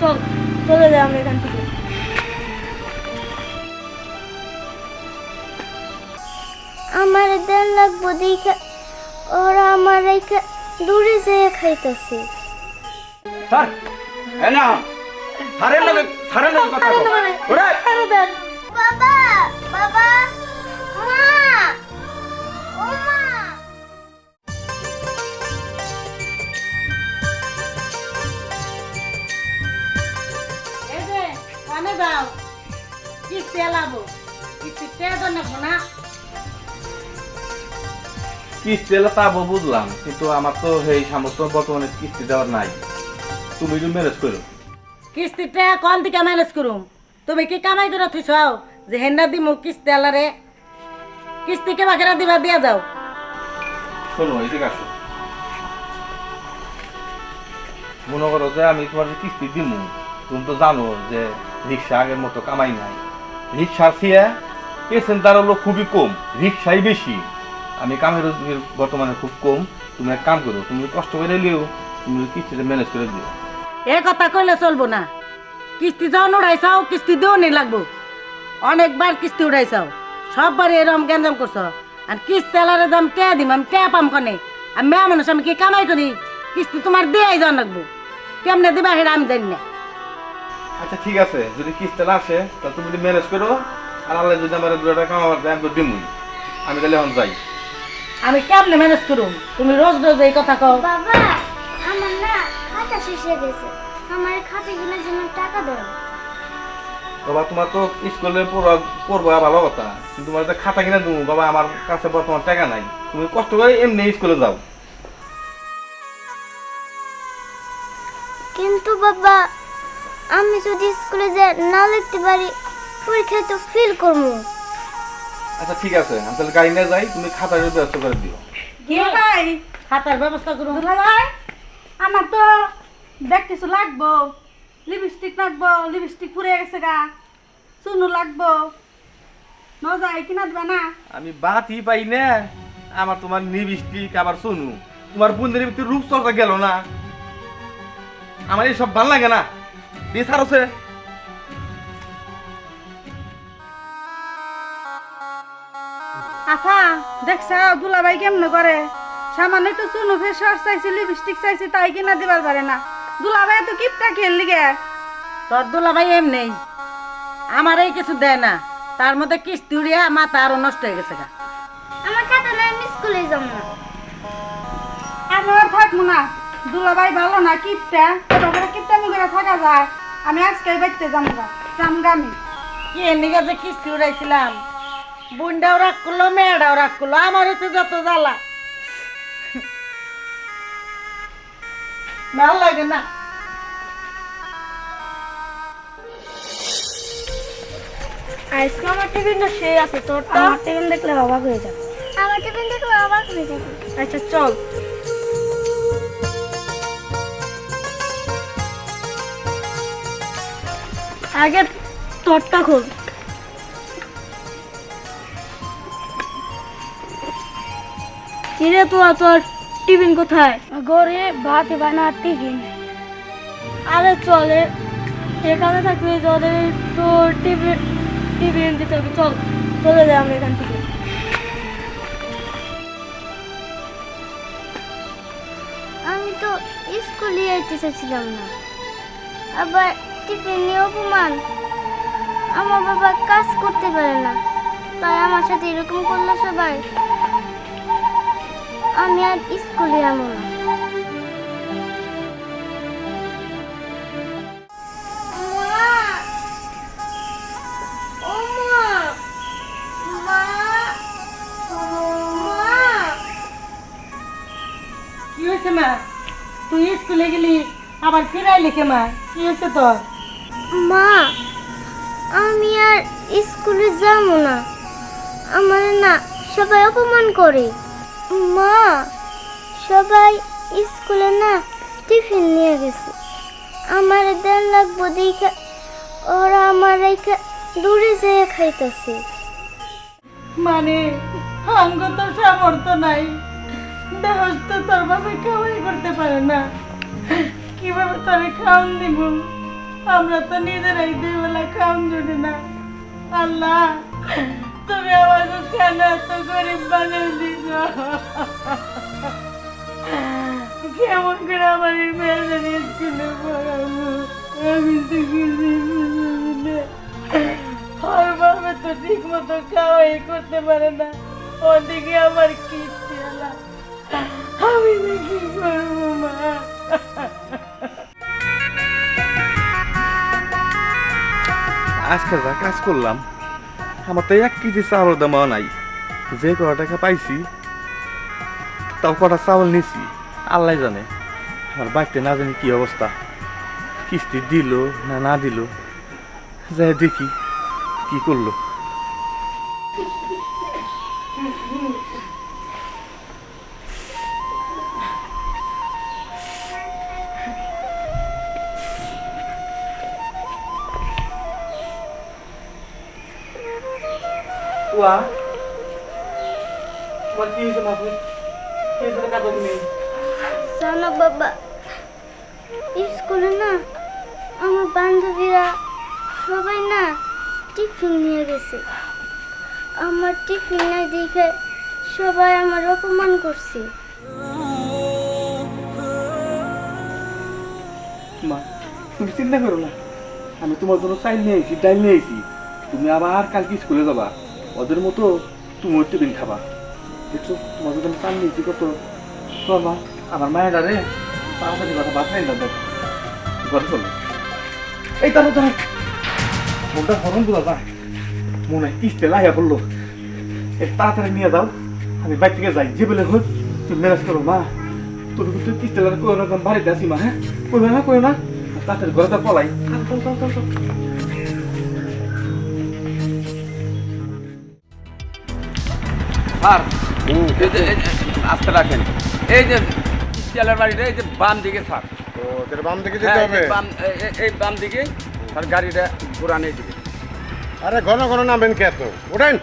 চল চলে যাই আমরা এখান থেকে। আমার দেন লাগবো দেখে ওরা আমার রেখে দূরে যেয়ে খাইতেছে। স্যার এ না স্যারের লগে স্যারের লগে কথা কও ওরে! বাবা! কিস্তি এলে তা বউ বুঝলাম কিন্তু আমার তো এই সামর্থ্য বর্তমানে কিস্তি দেওয়ার নাই। তুমি একটু ম্যানেজ করো। কিস্তি টেয়া কল দিকে ম্যানেজ করুম? তুমি কি কামাই করে থুইছ? যে হেন্ডা দিমু কিস্তি এলারে কিস্তি কে বাকেরা দিবা দিয়া যাও। শোনো এদিকে আসো। মনে করো যে আমি তোমার কিস্তি দিমু তুমি তো জানো যে রিক্সা আগের মতো কামাই নাই। রিক্সার চেয়ে পেসেন্টার হলো খুবই কম রিক্সাই বেশি। আমি কামের বর্তমানে খুব কম। তুমি এক কাম করো তুমি কষ্ট করে নিলেও তুমি কিস্তিটা ম্যানেজ করে দিও। এ কথা কইলে চলবো না। কিস্তি যখন উড়াইছাও কিস্তি দিও নি লাগবো। অনেকবার কিস্তি উড়াইছাও সববার এরকম গ্যাঞ্জাম করছ। আর কিস্তি এলারে দাম টেয়া দিম আমি টেয়া পাম কনে? আমি মেয়া মানুষ আমি কি কামাই করি? কিস্তি তোমার দিয়াই যাওয়া লাগবো। কেমনে দিবা সেটা আমি জানি না। আচ্ছা ঠিক আছে। যদি কিস্তিটা আসে তাহলে তুমি ম্যানেজ করো আর আল্লাহ যদি আমার দু টাকা কামাবার দেয় আমি তো দিমুই। আমি তাহলে এখন যাই। আমি কেমনে ম্যানেজ করুম? তুমি রোজ রোজ এই কথা কও। বাবা আমার না খাতা শেষ হয়ে গেছে। আমার খাতা কেনার জন্য টাকা দাও বাবা তোমার তো স্কুলে পড়া পড়বা ভালো কথা। কিন্তু তোমার তো খাতা কিনে দেবো বাবা আমার কাছে বর্তমান টাকা নাই। তুমি কষ্ট করে এমনি স্কুলে যাও। কিন্তু বাবা আমি যদি স্কুলে যে না লিখতে পারি পরীক্ষায় তো ফেল করব। আচ্ছা ঠিক আছে। আমি তাহলে গাড়ি নিয়ে যাই তুমি খাতার ব্যবস্থা করে দিও। ভাই? খাতার ব্যবস্থা দুলা ভাই আমার তো দেখ কিছু লাগবো। লিপস্টিক লাগবো লিপস্টিক পুড়ে গেছে গা। চুনু লাগবো। নজাই কিনা দিবা না? আমি বাতি পাই না। আমার তোমার নিবিষ্টিক আবার শুনু তোমার বন্ধুদের ভিতরে রূপচর্চা গেল না। আমার এইসব ভালো লাগে না। দিয়ে ছাড়ছে আফা দেখছ দুলাভাই কেমনে করে? সামান্য একটু চুনু ফেস চাইছি লিপস্টিক চাইছি তাই কিনা দিবার পারে না। দুলাভাই তো কিপটা খেললি গে তোর দুলা ভাই এম নেই আমার এই কিছু দেয় না। তার মধ্যে কিস্তি উড়িয়া মাথা আরও নষ্ট হয়ে গেছে গা। আমার খাতা না আমি স্কুলে যাব না। আমি আর থাকব না। দুলাভাই ভালো না কিপটা। এবার কিপটা আমি করে থাকা যায়। আমি আজকে বাইতে যাব গা। যামগা আমি। কি এদিকে যে কিস্তি উড়াইছিলাম? বুনটাও রাগ করল মেয়েটাও রাগ করল আমার হচ্ছে যত জ্বালা। ভালো লাগে না। আজকে আমার টিফিনটা সেই আছে তোরটা আমার টিফিন দেখলে অবাক হয়ে যাবে। আমার টিফিন দেখলে অবাক হয়ে যাবে। আচ্ছা চল। আগে তোরটা খোল। কিরে তো তোর টিফিন কোথায়? ঘরে ভাত বানা টিফিন। আরে চলে এখানে থাকলে ওদের তো টিফিন টিফিন দিতে হবে চল চলে যাই আমরা এখান থেকে। আমি তো স্কুলে যেতে চাইছিলাম না। আবার টিফিন নিয়ে অপমান। আমার বাবা কাজ করতে পারে না। তাই আমার সাথে এরকম করল সবাই। আমি আর স্কুলে যাব না! কি হয়েছে মা? তুই স্কুলে গেলি আবার ফিরাই লিখে মা? কি হয়েছে তোর? মা আমি আর স্কুলে যাব না। আমার না সবাই অপমান করে। মা, সবাই স্কুলে না টিফিন নিয়ে গেছে। আমার দেন লাগবো দেখে ওরা আমার রেখে দূরে যেয়ে খাইতেছে। মানে অঙ্গ তো সামর্থ্য নাই। দেহস তো তোর বাবা খাওয়াই করতে পারে না। কীভাবে তোরে খাওয়ান দিব? আমরা তো নিজেরাই দুই বেলা খাম জুড়ি না। আল্লাহ। তুমি আমাকে কেন এত গরিব বানিয়ে দিছ? কেমন করে আমার এই মেয়েদের স্কুলে পড়াবো? আমি তো বুঝি বাবা তো ঠিক মতো খাওয়াই করতে পারে না। ওদিকে আমার কিস্তি আলা। আমি কি করব, মা? আজকে যা কাজ করলাম আমার তো এক কেজি চাউলের দামও নাই। যে কটা টাকা পাইছি, তাও কটা চাউল নিছি। আল্লাহ জানে, আমার বাড়িতে না জানি কি অবস্থা। কিস্তি দিল না না দিল, যাই দেখি কি করল। ওয়া তোমার কি হয়েছে মাফি কি হয়েছে কাঁদো তুমি জানো বাবা স্কুলে না আমার বান্ধবীরা সবাই না টিফিন নিয়ে গেছে আমার টিফিন দেখে সবাই আমার অপমান করছে মা তুমি চিন্তা করো না। আমি তোমার জন্য চাইল নিয়ে আইছি ডাইল নিয়ে আইছি তুমি আবার কালকে স্কুলে যাবা। ওদের মতো তুমিও টিফিন খাবা। দেখছ তোমার আমি চাল নিয়েছি কত তোমার মা, আমার মায়ের আরে তাড়াতাড়ি কথা বাদ নাই দাদা। চলো। এই তারা তারা মনটা হরণ তোলা যায়। মনে হয় কিস্তে লাইয়া বলল এই তাড়াতাড়ি নিয়ে যাও। আমি বাইর থেকে যাই। যে বলে হোক, তুমি ম্যানেজ করো, মা। তোর কিন্তু কিস্তে লাগে কই না বাড়িতে আসি মা হ্যাঁ? কইবে না কই না। তাড়াতাড়ি ঘরে তো পলাই। চল চল চল চল। স্যার আস্তে রাখেন। এই যে স্টিলের বাড়িটা এই যে বাম দিকে স্যার। ও বাম দিকে হ্যাঁ, যেতে এই হবে? বাম- এই- দিকে স্যার গাড়িটা পুরান এই দিকে আরে ঘন ঘন নামবেন কে তো ওঠেন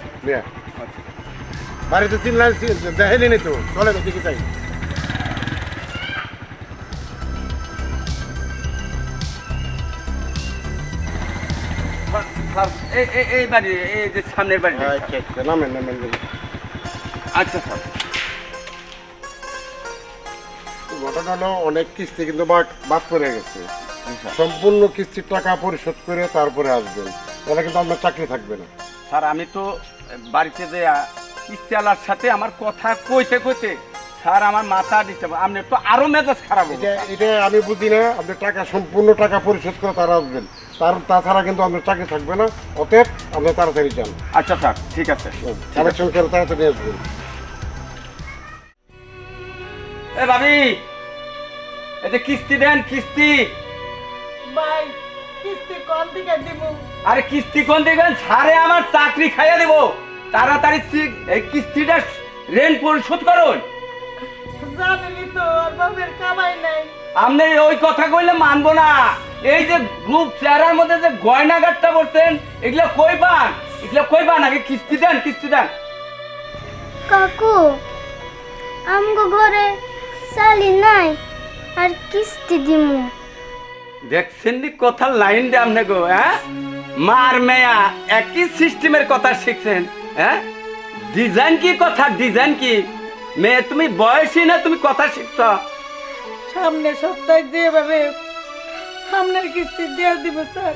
বাড়িতে চিনলেন দেখেনি তো। চলে তো দিকে চাই এই বাড়ি এই যে সামনের বাড়ি আচ্ছা আচ্ছা নামেন নামেন। আচ্ছা স্যার। ঘটনা হলো অনেক কিস্তি কিন্তু বাদ পড়ে গেছে। সম্পূর্ণ কিস্তির টাকা পরিশোধ করে তারপরে আসবেন তাহলে কিন্তু আপনার চাকরি থাকবে না। স্যার আমি তো বাড়িতে যে ইস্তিয়ালার সাথে আমার কথা কইতে কইতে স্যার আমার মাথা দিতে আপনি তো আরও মেজাজ খারাপ এটা এটা আমি বুঝি না। আপনি টাকা সম্পূর্ণ টাকা পরিশোধ করে তারা আসবেন। তার তাছাড়া কিন্তু আপনার চাকরি থাকবে না। অতএব আপনি তাড়াতাড়ি যান। আচ্ছা স্যার। ঠিক আছে। কালেকশন করে তাড়াতাড়ি আসবেন। এ ভাবি এই যে কিস্তি দেন কিস্তি। ভাই কিস্তি কোন দিকে দিব আরে কিস্তি কোন দিবেন সারে আমার চাকরি খাইয়া দেব। তাড়াতাড়ি সি- এই কিস্তিটা রেন্ট পরিশোধ করুন। জানেনি তো বাপের কামাই নাই। আপনি ওই কথা কইলে মানবো না। এই যে গ্রুপ চেহারার মধ্যে যে গয়নাঘাটটা বলছেন এগুলো কই পান? এগুলো কই পান? আগে কিস্তি দেন কিস্তি দেন। কাকু আমগো ঘরে চালি নাই আর কিস্তি দিমু। দেখছেন নি কথার লাইন দে আপনি গো হ্যাঁ? মার মেয়া একই সিস্টেমের কথা শিখছেন হ্যাঁ? ডিজাইন কি কথা ডিজাইন কি? মেয়ে তুমি বয়সী না তুমি কথা শিখছ? সামনে সপ্তাহে যেভাবে আপনার কিস্তি দেওয়া দিব স্যার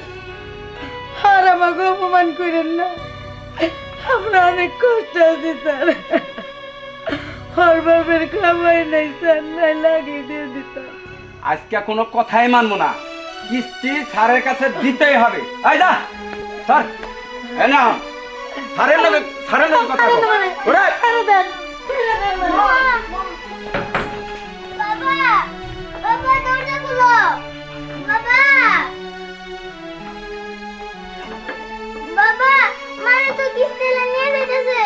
আর আমাকে অপমান করেন না। আমরা অনেক কষ্ট আছি স্যার। ওর বাপের খাবার নাই স্যার লাগিয়ে দিয়ে দিতাম। আজকে কোনো কথাই মানবো না। কিস্তি স্যারের কাছে দিতেই হবে। আই যা স্যার এ না স্যারের লোকে স্যারের লোকে কথা বল। ওরে! স্যারে দেন। বাবা বাবা দরজা খুলো। বাবা। বাবা মানে তো কিস্তি নিয়ে যেতেছে